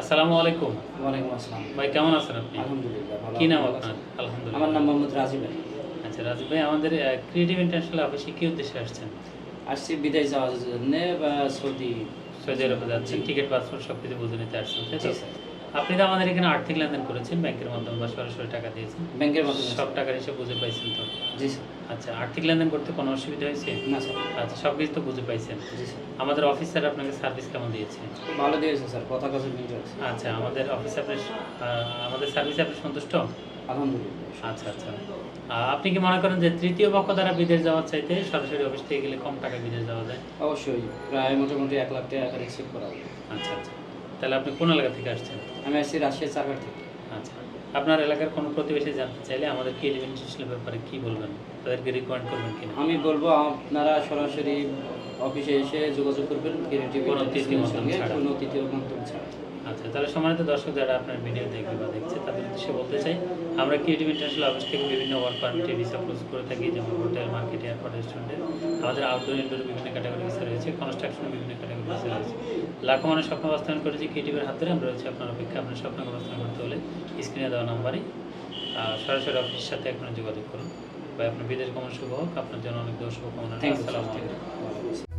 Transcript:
আসসালামু আলাইকুম। ওয়ালাইকুম আসসালাম। ভাই কেমন আছেন আপনি? আলহামদুলিল্লাহ ভালো কি নাম আপনার? আলহামদুলিল্লাহ। আমার নাম মোহাম্মদ রাজীব ভাই। আচ্ছা রাজীব ভাই আমাদের ক্রিয়েটিভ ইন্টারন্যাশনাল অফিসে কি উদ্দেশ্যে আসছেন? আসছি বিদেশ যাওয়ার জন্য বা সৌদি সৌদি আরবে যাচ্ছেন টিকিট পাসপোর্ট সব কিছু বুঝে নিতে আসছেন তাই তো? আপনি তো আমাদের এখানে আর্থিক লেনদেন করেছেন ব্যাংকের মাধ্যমে বা সরাসরি টাকা দিয়েছেন। ব্যাংকের মাধ্যমে। সব টাকার হিসেবে বুঝে পাইছেন তো? জি স্যার। আচ্ছা আর্থিক লেনদেন করতে কোনো অসুবিধা হয়েছে? না স্যার। আচ্ছা সব কিছু তো বুঝে পাইছেন। জি স্যার। আমাদের অফিসার আপনাকে সার্ভিস কেমন দিয়েছে? ভালো দিয়েছে স্যার। কথা কাছে মিল আছে আচ্ছা আমাদের অফিস আপনি আমাদের সার্ভিসে আপনি সন্তুষ্ট? আলহামদুলিল্লাহ। আচ্ছা আচ্ছা। আপনি কি মনে করেন যে তৃতীয় পক্ষ দ্বারা বিদেশ যাওয়ার চাইতে সরাসরি অফিস থেকে গেলে কম টাকা বিদেশ যাওয়া যায়? অবশ্যই। প্রায় মোটামুটি এক লাখ টাকা রিসিভ করা আচ্ছা আচ্ছা। তাহলে আপনি কোন এলাকা থেকে আসছেন? আমি আসছি রাশিয়া চারঘাট থেকে। আচ্ছা। আপনার এলাকার কোনো প্রতিবেশী জানতে চাইলে আমাদের কি ইনস্টিটিউশনের ব্যাপারে কি বলবেন? তাদেরকে রিকমেন্ড করবেন কিনা? আমি বলব আপনারা সরাসরি অফিসে এসে যোগাযোগ করবেন কোনো তৃতীয় তৃতীয় আচ্ছা তাহলে সম্মানিত দর্শক যারা আপনার ভিডিও দেখবে বা দেখছে উদ্দেশ্যে বলতে চাই আমরা ক্রিয়েটিভ ইন্টারন্যাশনাল অফিস থেকে বিভিন্ন ওয়ার্ক পারমিটে ভিসা প্রসেস করে থাকি যেমন হোটেল মার্কেট এয়ারপোর্ট রেস্টুরেন্টে আমাদের আউটডোর ইনডোর বিভিন্ন ক্যাটাগরি ভিসা রয়েছে কনস্ট্রাকশনে বিভিন্ন ক্যাটাগরি ভিসা রয়েছে। লাখো মানুষ স্বপ্ন বাস্তবায়ন করেছি ক্রিয়েটিভের হাত ধরে? আমরা রয়েছে আপনার অপেক্ষা আপনার স্বপ্নকে বাস্তবায়ন করতে হলে স্ক্রিনে দেওয়া নাম্বারে সরাসরি অফিসের সাথে এখন যোগাযোগ করুন। বা আপনার বিদেশ গমন শুভ হোক আপনার জন্য অনেক দোষ শুভকামনা থ্যাংক ইউ আসসালামু আলাইকুম।